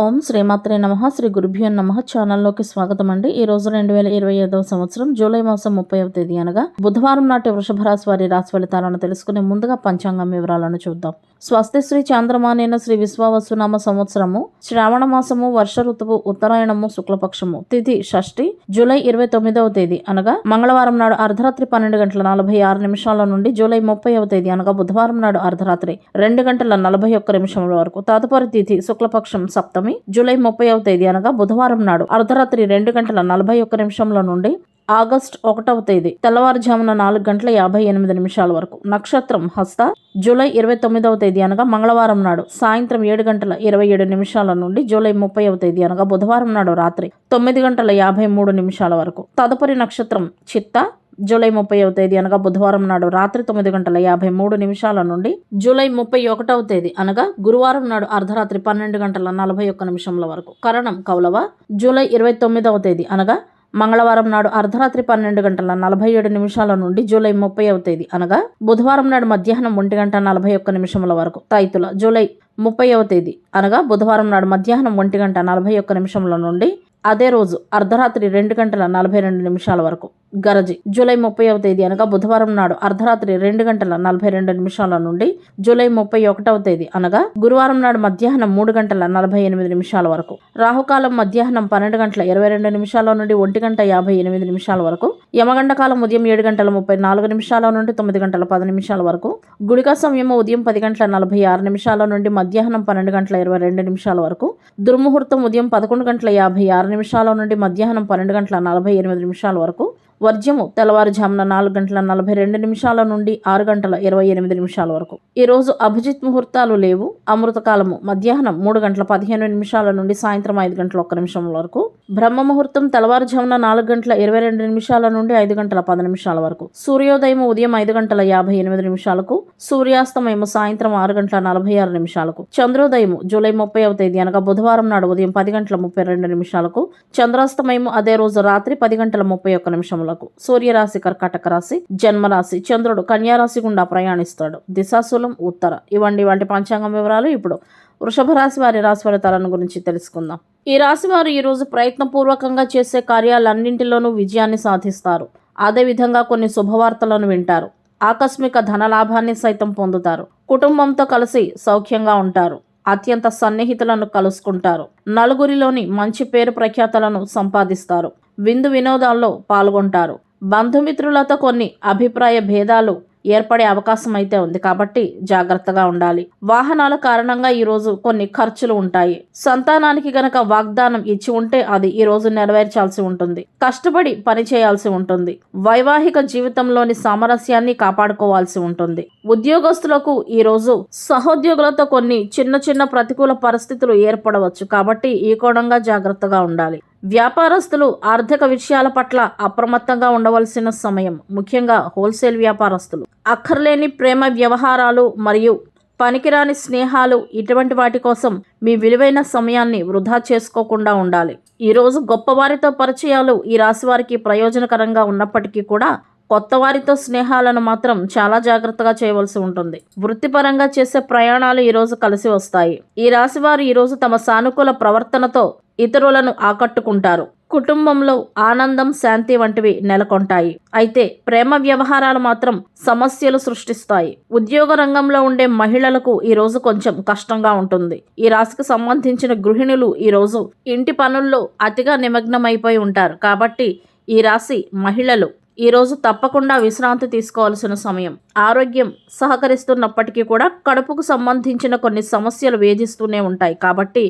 ఓం శ్రీమాత్రే నమ శ్రీ గురుభ్యో నమ ఛానల్లోకి స్వాగతం అండి ఈ రోజు రెండు వేల ఇరవై ఐదవ సంవత్సరం జూలై మాసం ముప్పైవ తేదీ అనగా బుధవారం నాటి వృషభ రాశి వారి రాశి ఫలితాలను తెలుసుకునే ముందుగా పంచాంగం వివరాలను చూద్దాం. స్వస్తి శ్రీ చాంద్రమానేన శ్రీ విశ్వావసునామ సంవత్సరము శ్రావణ మాసము వర్ష ఋతువు ఉత్తరాయణము శుక్లపక్షము తిథి షష్ఠి జూలై ఇరవై తొమ్మిదవ తేదీ అనగా మంగళవారం నాడు అర్ధరాత్రి పన్నెండు గంటల నలభై ఆరు నిమిషాల నుండి జూలై ముప్పైవ తేదీ అనగా బుధవారం నాడు అర్ధరాత్రి రెండు గంటల నలభై ఒక్క నిమిషముల వరకు. తదుపరి తిథి శుక్లపక్షం సప్తమి జూలై ముప్పైవ తేదీ అనగా బుధవారం నాడు అర్ధరాత్రి రెండు గంటల నలభై ఒక్క నిమిషంల నుండి ఆగస్ట్ ఒకటవ తేదీ తెల్లవారుజామున నాలుగు గంటల యాభై ఎనిమిది నిమిషాల వరకు. నక్షత్రం హస్త జూలై ఇరవై తొమ్మిదవ తేదీ అనగా మంగళవారం నాడు సాయంత్రం ఏడు గంటల ఇరవై ఏడు నిమిషాల నుండి జూలై ముప్పైవ తేదీ అనగా బుధవారం నాడు రాత్రి తొమ్మిది గంటల యాభై మూడు నిమిషాల వరకు. తదుపరి నక్షత్రం చిత్త జూలై ముప్పైవ తేదీ అనగా బుధవారం నాడు రాత్రి తొమ్మిది గంటల యాభై మూడు నిమిషాల నుండి జూలై ముప్పై ఒకటవ తేదీ అనగా గురువారం నాడు అర్ధరాత్రి పన్నెండు గంటల నలభై ఒక్క నిమిషముల వరకు. కరణం కౌలవ జూలై ఇరవై తొమ్మిదవ తేదీ అనగా మంగళవారం నాడు అర్ధరాత్రి పన్నెండు గంటల నలభై ఏడు నిమిషాల నుండి జూలై ముప్పై తేదీ అనగా బుధవారం నాడు మధ్యాహ్నం ఒంటి గంట నలభై ఒక్క నిమిషముల వరకు. తైతుల జూలై ముప్పైవ తేదీ అనగా బుధవారం నాడు మధ్యాహ్నం ఒంటి గంట నలభై ఒక్క నిమిషముల నుండి అదే రోజు అర్ధరాత్రి రెండు గంటల నలభై రెండు నిమిషాల వరకు. గరజి. జూలై ముప్పైవ తేదీ అనగా బుధవారం నాడు అర్ధరాత్రి రెండు గంటల నలభై రెండు నిమిషాల నుండి జూలై ముప్పై ఒకటవ తేదీ అనగా గురువారం నాడు మధ్యాహ్నం మూడు గంటల నలభై ఎనిమిది నిమిషాల వరకు. రాహుకాలం మధ్యాహ్నం పన్నెండు గంటల ఇరవై రెండు నిమిషాల నుండి ఒంటి గంట యాభై ఎనిమిది నిమిషాల వరకు యమగండ కాలం ఉదయం ఏడు గంటల ముప్పై నాలుగు నిమిషాల నుండి తొమ్మిది గంటల పది నిమిషాల వరకు గుడికా సమయం ఉదయం పది గంటల నలభై ఆరు నిమిషాల నుండి మధ్యాహ్నం పన్నెండు గంటల ఇరవై రెండు నిమిషాల వరకు దుర్ముహూర్తం ఉదయం పదకొండు గంటల యాభై ఆరు నిమిషాల నుండి మధ్యాహ్నం పన్నెండు గంటల నలభై ఎనిమిది నిమిషాల వరకు వర్జ్యము తెల్లవారుజామున నాలుగు గంటల నలభై రెండు నిమిషాల నుండి ఆరు గంటల ఇరవై ఎనిమిది నిమిషాల వరకు. ఈరోజు అభిజిత్ ముహూర్తాలు లేవు. అమృతకాలము మధ్యాహ్నం మూడు గంటల పదిహేను నిమిషాల నుండి సాయంత్రం ఐదు గంటల ఒక్క నిమిషం వరకు. బ్రహ్మ ముహూర్తం తెల్లవారుజామున నాలుగు గంటల ఇరవై రెండు నిమిషాల నుండి ఐదు గంటల పది నిమిషాల వరకు. సూర్యోదయం ఉదయం ఐదు గంటల యాభై ఎనిమిది నిమిషాలకు సూర్యాస్తమయం సాయంత్రం ఆరు గంటల నలభై ఆరు నిమిషాలకు. చంద్రోదయం జూలై ముప్పైవ తేదీ అనగా బుధవారం నాడు ఉదయం పది గంటల ముప్పై రెండు నిమిషాలకు చంద్రాస్తమయం అదే రోజు రాత్రి పది గంటల ముప్పై ఒక్క నిమిషములకు. సూర్యరాశి కర్కాటక రాశి జన్మరాశి చంద్రుడు కన్యారాశి గుండా ప్రయాణిస్తాడు. దిశాశూలం ఉత్తర. ఇవ్వండి వాటి పంచాంగం వివరాలు ఇప్పుడు. వృషభ రాశి వారి రాశి ఫలితాలను గురించి తెలుసుకుందాం. ఈ రాశి వారు ఈరోజు ప్రయత్నపూర్వకంగా చేసే కార్యాలన్నింటిలోనూ విజయాన్ని సాధిస్తారు. అదేవిధంగా కొన్ని శుభవార్తలను వింటారు. ఆకస్మిక ధనలాభాన్ని సైతం పొందుతారు. కుటుంబంతో కలిసి సౌఖ్యంగా ఉంటారు. అత్యంత సన్నిహితులను కలుసుకుంటారు. నలుగురిలోని మంచి పేరు ప్రఖ్యాతలను సంపాదిస్తారు. విందు వినోదాల్లో పాల్గొంటారు. బంధుమిత్రులతో కొన్ని అభిప్రాయ భేదాలు ఏర్పడే అవకాశం అయితే ఉంది. కాబట్టి జాగ్రత్తగా ఉండాలి. వాహనాల కారణంగా ఈరోజు కొన్ని ఖర్చులు ఉంటాయి. సంతానానికి గనక వాగ్దానం ఇచ్చి ఉంటే అది ఈ రోజు నెరవేర్చాల్సి ఉంటుంది. కష్టపడి పని చేయాల్సి ఉంటుంది. వైవాహిక జీవితంలోని సామరస్యాన్ని కాపాడుకోవాల్సి ఉంటుంది. ఉద్యోగస్తులకు ఈ రోజు సహోద్యోగులతో కొన్ని చిన్న చిన్న ప్రతికూల పరిస్థితులు ఏర్పడవచ్చు. కాబట్టి ఈ కోణంగా జాగ్రత్తగా ఉండాలి. వ్యాపారస్తులు ఆర్థిక విషయాల పట్ల అప్రమత్తంగా ఉండవలసిన సమయం ముఖ్యంగా హోల్సేల్ వ్యాపారస్తులు. అక్కర్లేని ప్రేమ వ్యవహారాలు మరియు పనికిరాని స్నేహాలు ఇటువంటి వాటి కోసం మీ విలువైన సమయాన్ని వృధా చేసుకోకుండా ఉండాలి. ఈరోజు గొప్పవారితో పరిచయాలు ఈ రాశి వారికి ప్రయోజనకరంగా ఉన్నప్పటికీ కూడా కొత్త వారితో స్నేహాలను మాత్రం చాలా జాగ్రత్తగా చేయవలసి ఉంటుంది. వృత్తిపరంగా చేసే ప్రయాణాలు ఈరోజు కలిసి వస్తాయి. ఈ రాశి వారు ఈరోజు తమ సానుకూల ప్రవర్తనతో ఇతరులను ఆకట్టుకుంటారు. కుటుంబంలో ఆనందం శాంతి వంటివి నెలకొంటాయి. అయితే ప్రేమ వ్యవహారాలు మాత్రం సమస్యలు సృష్టిస్తాయి. ఉద్యోగ రంగంలో ఉండే మహిళలకు ఈ రోజు కొంచెం కష్టంగా ఉంటుంది. ఈ రాశికి సంబంధించిన గృహిణులు ఈ రోజు ఇంటి పనుల్లో అతిగా నిమగ్నమైపోయి ఉంటారు. కాబట్టి ఈ రాశి మహిళలు ఈరోజు తప్పకుండా విశ్రాంతి తీసుకోవాల్సిన సమయం. ఆరోగ్యం సహకరిస్తున్నప్పటికీ కూడా కడుపుకు సంబంధించిన కొన్ని సమస్యలు వేధిస్తూనే ఉంటాయి. కాబట్టి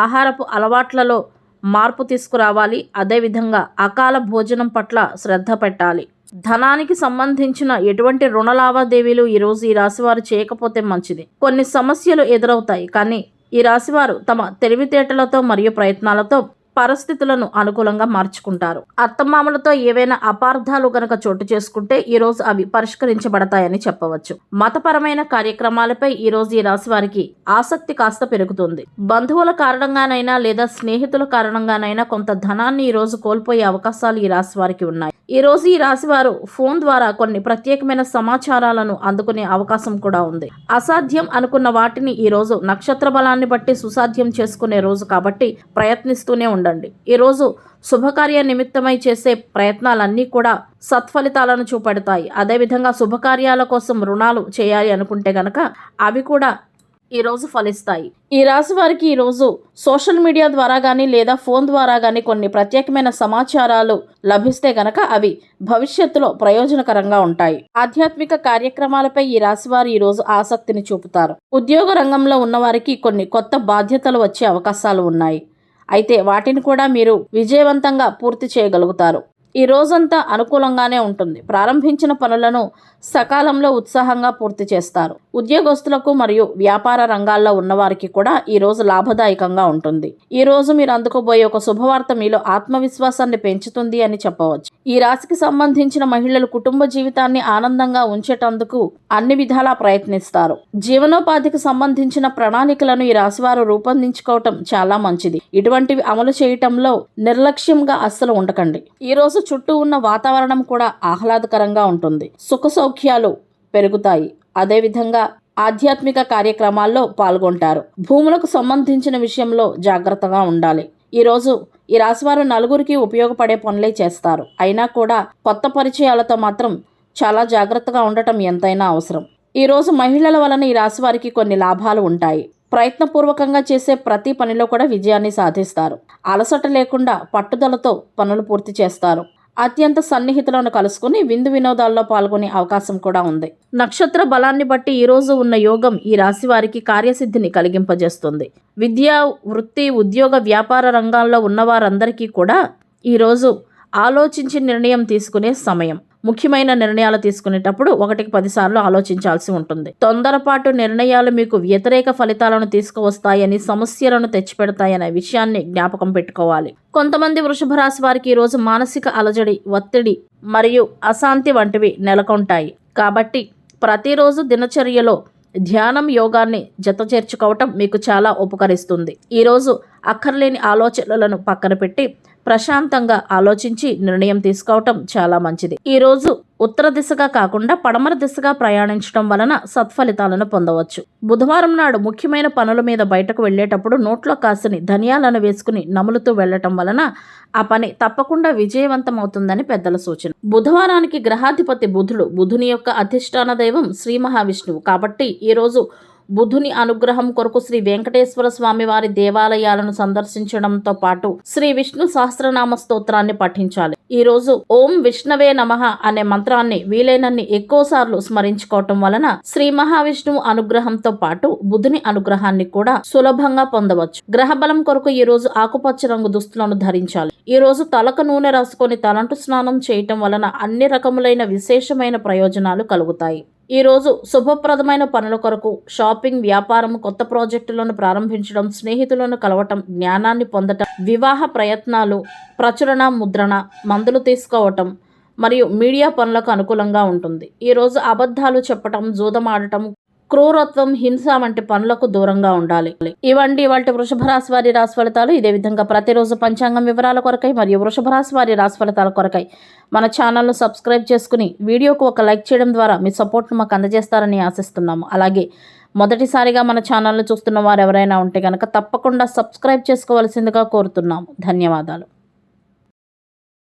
ఆహారపు అలవాట్లలో మార్పు తీసుకురావాలి. అదేవిధంగా అకాల భోజనం పట్ల శ్రద్ధ పెట్టాలి. ధనానికి సంబంధించిన ఎటువంటి రుణ లావాదేవీలు ఈరోజు ఈ రాశివారు చేయకపోతే మంచిది. కొన్ని సమస్యలు ఎదురవుతాయి. కానీ ఈ రాశివారు తమ తెలివితేటలతో మరియు ప్రయత్నాలతో పరిస్థితులను అనుకూలంగా మార్చుకుంటారు. అత్తమామలతో ఏవైనా అపార్థాలు గనక చోటు చేసుకుంటే ఈ రోజు అవి పరిష్కరించబడతాయని చెప్పవచ్చు. మతపరమైన కార్యక్రమాలపై ఈ రోజు ఈ రాశి వారికి ఆసక్తి కాస్త పెరుగుతుంది. బంధువుల కారణంగానైనా లేదా స్నేహితుల కారణంగానైనా కొంత ధనాన్ని ఈ రోజు కోల్పోయే అవకాశాలు ఈ రాశి వారికి ఉన్నాయి. ఈ రోజు ఈ రాశివారు ఫోన్ ద్వారా కొన్ని ప్రత్యేకమైన సమాచారాలను అందుకునే అవకాశం కూడా ఉంది. అసాధ్యం అనుకున్న వాటిని ఈ రోజు నక్షత్ర బలాన్ని బట్టి సుసాధ్యం చేసుకునే రోజు కాబట్టి ప్రయత్నిస్తూనే ఉండండి. ఈరోజు శుభకార్య నిమిత్తమై చేసే ప్రయత్నాలన్నీ కూడా సత్ఫలితాలను చూపెడతాయి. అదేవిధంగా శుభకార్యాల కోసం రుణాలు చేయాలి అనుకుంటే గనక అవి కూడా ఈ రోజు ఫలిస్తాయి. ఈ రాశి వారికి ఈ రోజు సోషల్ మీడియా ద్వారా కానీ లేదా ఫోన్ ద్వారా కానీ కొన్ని ప్రత్యేకమైన సమాచారాలు లభిస్తే గనక అవి భవిష్యత్తులో ప్రయోజనకరంగా ఉంటాయి. ఆధ్యాత్మిక కార్యక్రమాలపై ఈ రాశి వారు ఈరోజు ఆసక్తిని చూపుతారు. ఉద్యోగ రంగంలో ఉన్నవారికి కొన్ని కొత్త బాధ్యతలు వచ్చే అవకాశాలు ఉన్నాయి. అయితే వాటిని కూడా మీరు విజయవంతంగా పూర్తి చేయగలుగుతారు. ఈ రోజంతా అనుకూలంగానే ఉంటుంది. ప్రారంభించిన పనులను సకాలంలో ఉత్సాహంగా పూర్తి చేస్తారు. ఉద్యోగస్తులకు మరియు వ్యాపార రంగాల్లో ఉన్నవారికి కూడా ఈ రోజు లాభదాయకంగా ఉంటుంది. ఈ రోజు మీరు అందుకోబోయే ఒక శుభవార్త మీలో ఆత్మవిశ్వాసాన్ని పెంచుతుంది అని చెప్పవచ్చు. ఈ రాశికి సంబంధించిన మహిళలు కుటుంబ జీవితాన్ని ఆనందంగా ఉంచేటందుకు అన్ని విధాలా ప్రయత్నిస్తారు. జీవనోపాధికి సంబంధించిన ప్రణాళికలను ఈ రాశివారు రూపొందించుకోవటం చాలా మంచిది. ఇటువంటివి అమలు చేయటంలో నిర్లక్ష్యంగా అస్సలు ఉండకండి. ఈ రోజు చుట్టూ ఉన్న వాతావరణం కూడా ఆహ్లాదకరంగా ఉంటుంది. సుఖ సౌఖ్యాలు పెరుగుతాయి. అదేవిధంగా ఆధ్యాత్మిక కార్యక్రమాల్లో పాల్గొంటారు. భూములకు సంబంధించిన విషయంలో జాగ్రత్తగా ఉండాలి. ఈరోజు ఈ రాశివారు నలుగురికి ఉపయోగపడే పనులే చేస్తారు. అయినా కూడా కొత్త పరిచయాలతో మాత్రం చాలా జాగ్రత్తగా ఉండటం ఎంతైనా అవసరం. ఈ రోజు మహిళల వలన ఈ రాశి వారికి కొన్ని లాభాలు ఉంటాయి. ప్రయత్నపూర్వకంగా చేసే ప్రతి పనిలో కూడా విజయాన్ని సాధిస్తారు. అలసట లేకుండా పట్టుదలతో పనులు పూర్తి చేస్తారు. అత్యంత సన్నిహితులను కలుసుకుని విందు వినోదాల్లో పాల్గొనే అవకాశం కూడా ఉంది. నక్షత్ర బలాన్ని బట్టి ఈ రోజు ఉన్న యోగం ఈ రాశి వారికి కార్యసిద్ధిని కలిగింపజేస్తుంది. విద్య వృత్తి ఉద్యోగ వ్యాపార రంగాల్లో ఉన్నవారందరికీ కూడా ఈరోజు ఆలోచించి నిర్ణయం తీసుకునే సమయం. ముఖ్యమైన నిర్ణయాలు తీసుకునేటప్పుడు ఒకటికి పదిసార్లు ఆలోచించాల్సి ఉంటుంది. తొందరపాటు నిర్ణయాలు మీకు వ్యతిరేక ఫలితాలను తీసుకువస్తాయని సమస్యలను తెచ్చిపెడతాయనే విషయాన్ని జ్ఞాపకం పెట్టుకోవాలి. కొంతమంది వృషభ రాశి వారికి ఈరోజు మానసిక అలజడి ఒత్తిడి మరియు అశాంతి వంటివి నెలకొంటాయి. కాబట్టి ప్రతిరోజు దినచర్యలో ధ్యానం యోగాన్ని జత చేర్చుకోవటం మీకు చాలా ఉపకరిస్తుంది. ఈరోజు అక్కర్లేని ఆలోచనలను పక్కన పెట్టి ప్రశాంతంగా ఆలోచించి నిర్ణయం తీసుకోవటం చాలా మంచిది. ఈ రోజు ఉత్తర దిశగా కాకుండా పడమర దిశగా ప్రయాణించడం వలన సత్ఫలితాలను పొందవచ్చు. బుధవారం నాడు ముఖ్యమైన పనుల మీద బయటకు వెళ్ళేటప్పుడు నోట్లో కాసిని ధనియాలను వేసుకుని నములుతూ వెళ్ళటం వలన ఆ పని తప్పకుండా విజయవంతం అవుతుందని పెద్దల సూచన. బుధవారానికి గ్రహాధిపతి బుధుడు బుధుని యొక్క అధిష్టాన దైవం శ్రీ మహావిష్ణువు కాబట్టి ఈరోజు బుధుని అనుగ్రహం కొరకు శ్రీ వెంకటేశ్వర స్వామి వారి దేవాలయాలను సందర్శించడంతో పాటు శ్రీ విష్ణు సహస్రనామ స్తోత్రాన్ని పఠించాలి. ఈ రోజు ఓం విష్ణవే నమః అనే మంత్రాన్ని వీలైనన్ని ఎక్కువసార్లు స్మరించుకోవటం వలన శ్రీ మహావిష్ణువు అనుగ్రహంతో పాటు బుధుని అనుగ్రహాన్ని కూడా సులభంగా పొందవచ్చు. గ్రహ బలం కొరకు ఈ రోజు ఆకుపచ్చ రంగు దుస్తులను ధరించాలి. ఈ రోజు తలకు నూనె రాసుకొని తలంటు స్నానం చేయటం వలన అన్ని రకములైన విశేషమైన ప్రయోజనాలు కలుగుతాయి. ఈ రోజు శుభప్రదమైన పనుల కొరకు షాపింగ్ వ్యాపారం కొత్త ప్రాజెక్టులను ప్రారంభించడం స్నేహితులను కలవటం జ్ఞానాన్ని పొందటం వివాహ ప్రయత్నాలు ప్రచురణ ముద్రణ మందులు తీసుకోవటం మరియు మీడియా పనులకు అనుకూలంగా ఉంటుంది. ఈ రోజు అబద్ధాలు చెప్పటం జూదం ఆడటం క్రూరత్వం హింస వంటి పనులకు దూరంగా ఉండాలి. ఇవండి వాటి వృషభ రాశి వారి రాశి ఫలితాలు. ఇదే విధంగా ప్రతిరోజు పంచాంగం వివరాల కొరకై మరియు వృషభ రాశి వారి రాశి ఫలితాల కొరకై మన ఛానల్ను సబ్స్క్రైబ్ చేసుకుని వీడియోకు ఒక లైక్ చేయడం ద్వారా మీ సపోర్ట్ను మాకు అందజేస్తారని ఆశిస్తున్నాము. అలాగే మొదటిసారిగా మన ఛానల్ను చూస్తున్న వారు ఎవరైనా ఉంటే కనుక తప్పకుండా సబ్స్క్రైబ్ చేసుకోవాల్సిందిగా కోరుతున్నాము. ధన్యవాదాలు.